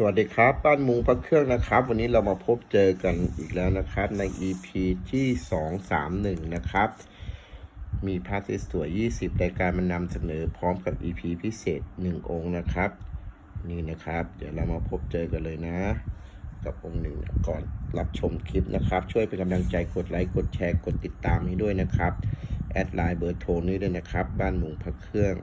สวัสดีครับบ้านมุงพระเครื่องนะครับ วันนี้เรามาพบเจอกันอีกแล้วนะครับ ใน EP ที่ 231 นะครับ มีพระสวยๆ20 รายการมานำเสนอพร้อมกับ EP พิเศษ 1 องค์นะครับ นี่นะครับ เดี๋ยวเรามาพบเจอกันเลยนะ กับองค์หนึ่งก่อนรับชมคลิปนะครับ ช่วยเป็นกำลังใจกดไลค์กดแชร์กดติดตามให้ด้วยนะครับ แอดไลน์เบอร์โทรนี้ด้วยนะครับ บ้านมุงพระเครื่อง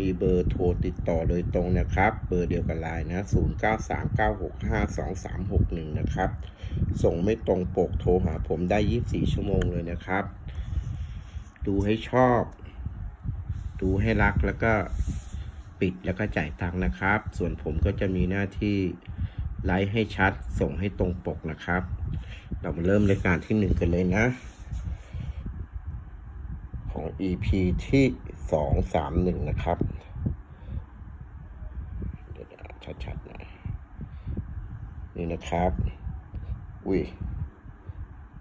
มีเบอร์โทรติดต่อโดยตรงนะครับ เบอร์เดียวกันไลน์นะ 0939652361 นะครับ ส่งไม่ตรงปกโทรหาผมได้ 24 ชั่วโมงเลยนะครับ ดูให้ชอบ ดูให้รักแล้วก็ปิดแล้วก็จ่ายตังค์นะครับ ส่วนผมก็จะมีหน้าที่ไลฟ์ให้ชัด ส่งให้ตรงปกนะครับ เรามาเริ่มรายการที่หนึ่งกันเลยนะ ของ EP ที่ สองสามหนึ่งนะครับเดี๋ยวชัดๆหน่อยนี่นะครับ อุ้ย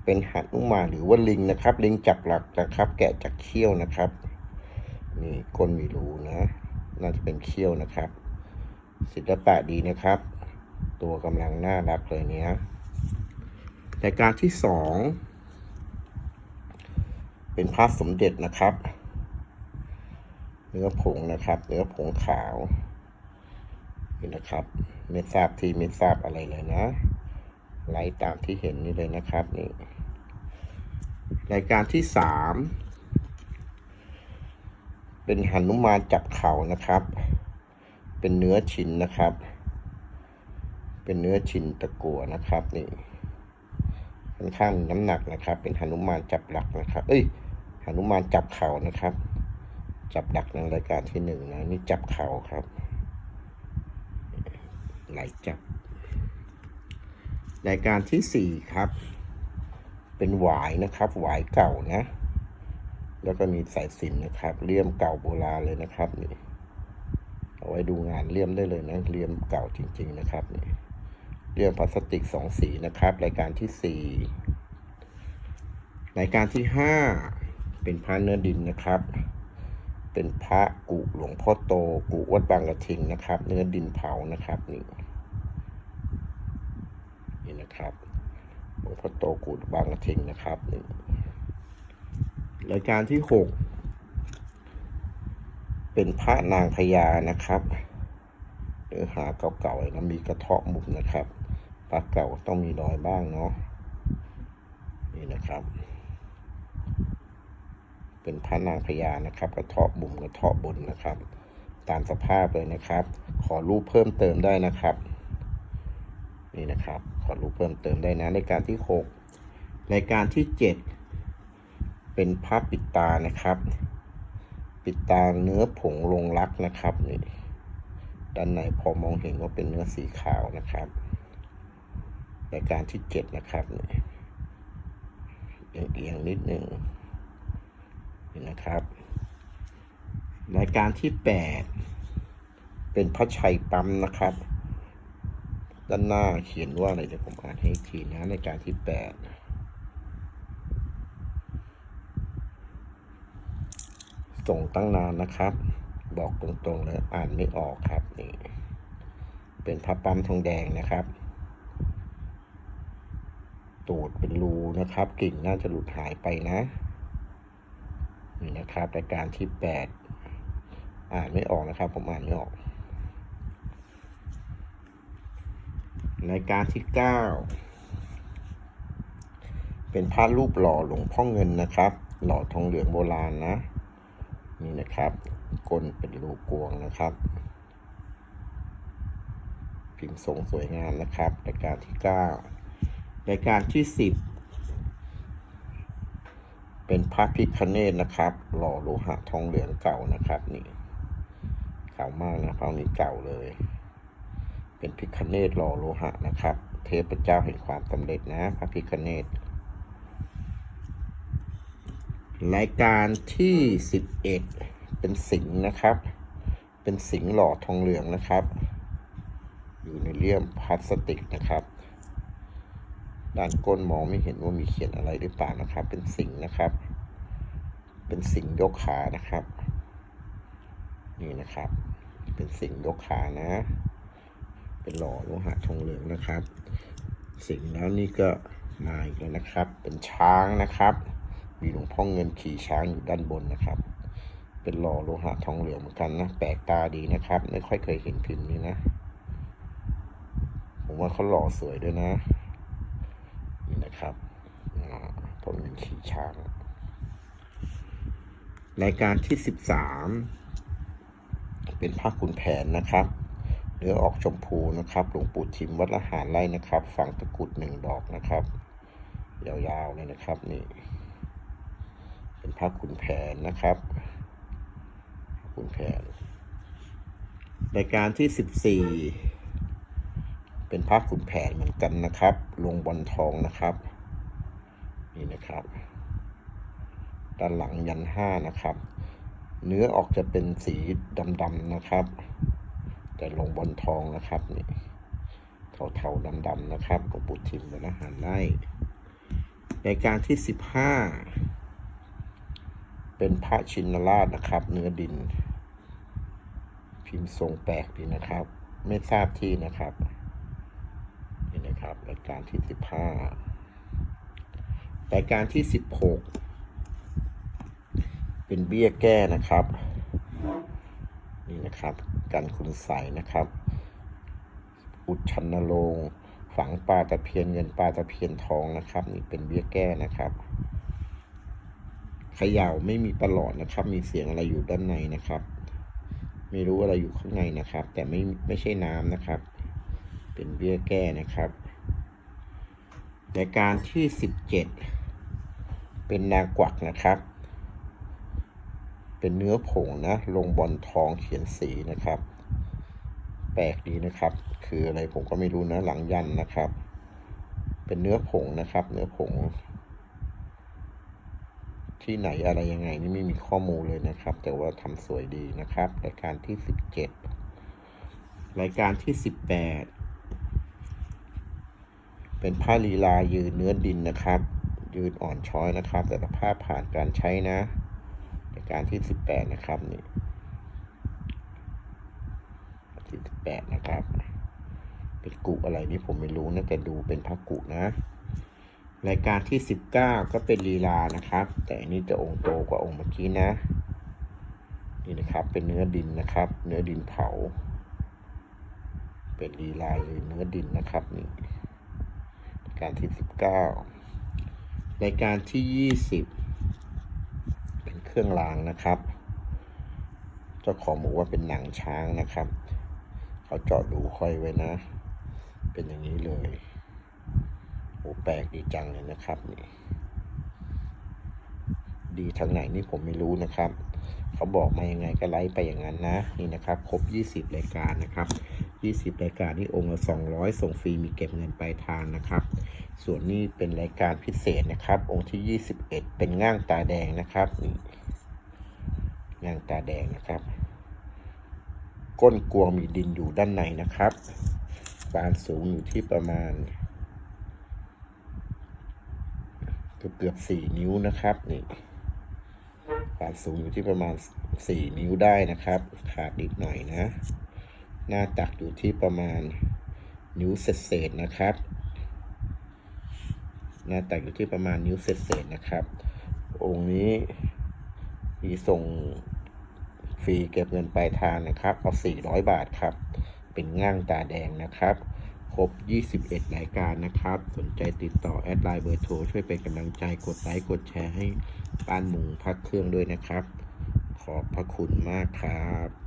เป็นหันุมาหรือว่าลิงนะครับ ลิงจับหลักนะครับ แกะจากเขี้ยวนะครับนี่ก้นมีรูนะ น่าจะเป็นเขี้ยวนะครับ ศิลปะดีนะครับ ตัวกำลังน่ารักเลยเนี้ยรายการที่สองเป็นพระสมเด็จนะครับ นื้อผงนะครับ เนื้อผงขาวนี่นะครับ ไม่ทราบที่ไม่ทราบอะไรเลยนะไล่ตามที่เห็นนี่เลยนะครับนี่รายการที่สามเป็นหนุมานจับเข่านะครับ เป็นเนื้อชิ้นนะครับ เป็นเนื้อชิ้นตะกัวนะครับนี่ค่อนข้างมีน้ำหนักนะครับ เป็นหนุมานจับหลักนะครับ เอ้ยหนุมานจับเข่านะครับ จับหลักในรายการที่หนึ่งนะ นี่จับเข่าครับ ไหลจับ รายการที่สี่ครับ เป็นหวายนะครับหวายเก่านะ แล้วก็มีสายสินนะครับเลี่ยมเก่าโบราณเลยนะครับนี่เอาไว้ดูงานเลี่ยมได้เลยนะเลี่ยมเก่าจริง ๆ นะครับนี่เรื่องพลาสติกสองสีนะครับ รายการที่สี่รายการที่ห้าเป็นพระเนื้อดินนะครับ เป็นพระกุหลวงพ่อโต กุวัดบางกระทิงนะครับ เนื้อดินเผานะครับนี่นี่นะครับหลวงพ่อโตกุบางกระทิงนะครับนี่รายการที่หกเป็นพระนางพญานะครับเนื้อหาเก่าๆเลยนะมีกระเทาะมุมนะครับปลาเก่าต้องมีรอยบ้างเนาะนี่นะครับ เป็นพระนางพญานะครับ กระเทาะมุมกระเทาะบนนะครับ ตามสภาพเลยนะครับ ขอรูปเพิ่มเติมได้นะครับ นี่นะครับ ขอรูปเพิ่มเติมได้นะในการที่หกรายการที่เจ็ดเป็นพระปิดตานะครับ ปิดตาเนื้อผงลงรักนะครับนี่ด้านในพอมองเห็นว่าเป็นเนื้อสีขาวนะครับรายการที่เจ็ดนะครับเอียงๆนิดหนึ่ง นะครับ รายการที่แปดเป็นพระชัยปั๊มนะครับ ด้านหน้าเขียนว่าอะไรเดี๋ยวผมอ่านให้อีกทีนะรายการที่แปดส่งตั้งนานนะครับ บอกตรงๆเลยอ่านไม่ออกครับนี่เป็นพระปั๊มทองแดงนะครับตูดเป็นรูนะครับ กิ่งน่าจะหลุดหายไปนะ นี่นะครับรายการที่แปดอ่านไม่ออกนะครับ ผมอ่านไม่ออก รายการที่เก้าเป็นพระรูปหล่อหลวงพ่อเงินนะครับ หล่อทองเหลืองโบราณนะ นี่นะครับก้นเป็นรูกวงนะครับ พิมพ์ทรงสวยงามนะครับรายการที่เก้ารายการที่สิบ เป็นพระพิคเนตนะครับ หล่อโลหะทองเหลืองเก่านะครับ นี่เก่ามากนะพระนี้เก่าเลย เป็นพิคเนตหล่อโลหะนะครับ เทพเจ้าแห่งความสำเร็จนะพระพิคเนตรายการที่สิบเอ็ดเป็นสิงนะครับ เป็นสิงห์หล่อทองเหลืองนะครับ อยู่ในเลี่ยมพลาสติกนะครับ ด้านก้นมองไม่เห็นว่ามีเขียนอะไรหรือเปล่านะครับ เป็นสิงนะครับ เป็นสิงยกขานะครับ นี่นะครับ เป็นสิงยกขานะ เป็นหล่อโลหะทองเหลืองนะครับ สิ่งแล้วนี่ก็มาอีกแล้วนะครับ เป็นช้างนะครับ มีหลวงพ่อเงินขี่ช้างอยู่ด้านบนนะครับ เป็นหล่อโลหะทองเหลืองเหมือนกันนะ แปลกตาดีนะครับ ไม่ค่อยเคยเห็นพิมพ์นี้นะ ผมว่าเขาหล่อสวยด้วยนะ นะครับอ่าพ่อเงินขี่ช้าง รายการที่สิบสามเป็นพระขุนแผนนะครับเนื้อออกชมพูนะครับหลวงปู่ทิมวัดละหารไร่นะครับ ฝังตะกุดหนึ่งดอกนะครับ ยาวๆเลยนะครับนี่ เป็นพระขุนแผนนะครับขุนแผนรายการที่สิบสี่ เป็นพระขุนแผนเหมือนกันนะครับ ลงบอลทองนะครับ นี่นะครับ ด้านหลังยันห้านะครับ เนื้อออกจะเป็นสีดำๆนะครับ แต่ลงบนทองนะครับนี่เทาๆดำๆนะครับของปู่ทิมเป็นอาหารไร่รายการที่สิบห้าเป็นพระชินราชนะครับ เนื้อดิน พิมพ์ทรงแปลกดีนะครับ ไม่ทราบที่นะครับ นี่นะครับรายการที่สิบห้ารายการที่สิบหกเป็นเบี้ยแก้นะครับ นี่นะครับ กันคุณใสนะครับ อุดชันนโรงฝังปลาตะเพียนเงินปลาตะเพียนทองนะครับ นี่เป็นเบี้ยแก้นะครับขย่าไม่มีประหลอดนะครับ มีเสียงอะไรอยู่ด้านในนะครับ ไม่รู้อะไรอยู่ข้างในนะครับ แต่ไม่ไม่ใช่น้ำนะครับ เป็นเบี้ยแก้นะครับ รายการที่สิบเจ็ดเป็นนางกวักนะครับ เป็นเนื้อผงนะ ลงบอลทองเขียนสีนะครับ แปลกดีนะครับ คืออะไรผมก็ไม่รู้นะหลังยันนะครับ เป็นเนื้อผงนะครับ เนื้อผง ที่ไหนอะไรยังไงนี่ไม่มีข้อมูลเลยนะครับ แต่ว่าทำสวยดีนะครับรายการที่สิบเจ็ดรายการที่สิบแปด เป็นผ้าลีลายืนเนื้อดินนะครับ ยืนอ่อนช้อยนะครับ แต่ละผ้าผ่านการใช้นะรายการที่สิบแปดนะครับนี่ที่สิบแปดนะครับ เป็นกุอะไรนี่ผมไม่รู้นะแต่ดูเป็นพระกุนะ รายการที่สิบเก้าก็เป็นลีลานะครับ แต่อันนี้จะองค์โตกว่าองค์เมื่อกี้นะนี่นะครับ เป็นเนื้อดินนะครับ เนื้อดินเผา เป็นลีลาหรือเนื้อดินนะครับนี่ การที่สิบเก้ารายการที่ยี่สิบเป็นเครื่องรางนะครับ เจ้าของบอกว่าเป็นหนังช้างนะครับ เขาเจาะดูค่อยไว้นะ เป็นอย่างนี้เลยโอ้แปลกดีจังเลยนะครับนี่ดีทางไหนนี่ผมไม่รู้นะครับ เขาบอกมายังไงก็ไลฟ์ไปอย่างนั้นนะ นี่นะครับ ครบ 20 รายการนะครับ 20 รายการนี่องค์ละ 200 ส่งฟรีมีเก็บเงินปลายทางนะครับ ส่วนนี้เป็นรายการพิเศษนะครับ องค์ที่ 21 เป็นง่างตาแดงนะครับนี่ง่างตาแดงนะครับ ก้นกวงมีดินอยู่ด้านในนะครับ บานสูงอยู่ที่ประมาณเกือบเกือบสี่นิ้วนะครับนี่บานสูงอยู่ที่ประมาณสี่นิ้วได้นะครับ ขาดนิดหน่อยนะ หน้าตักอยู่ที่ประมาณนิ้วเศษๆนะครับ หน้าตักอยู่ที่ประมาณนิ้วเศษๆนะครับ องค์นี้มีส่งฟรีเก็บเงินปลายทางนะครับเอา400 บาทครับ เป็นง่างตาแดงนะครับ ครบ 21 รายการนะครับ สนใจติดต่อแอดไลน์เบอร์โทรช่วยเป็นกำลังใจกดไลค์กดแชร์ให้ป้านหมูพักเครื่องด้วยนะครับ ขอบพระคุณมากครับ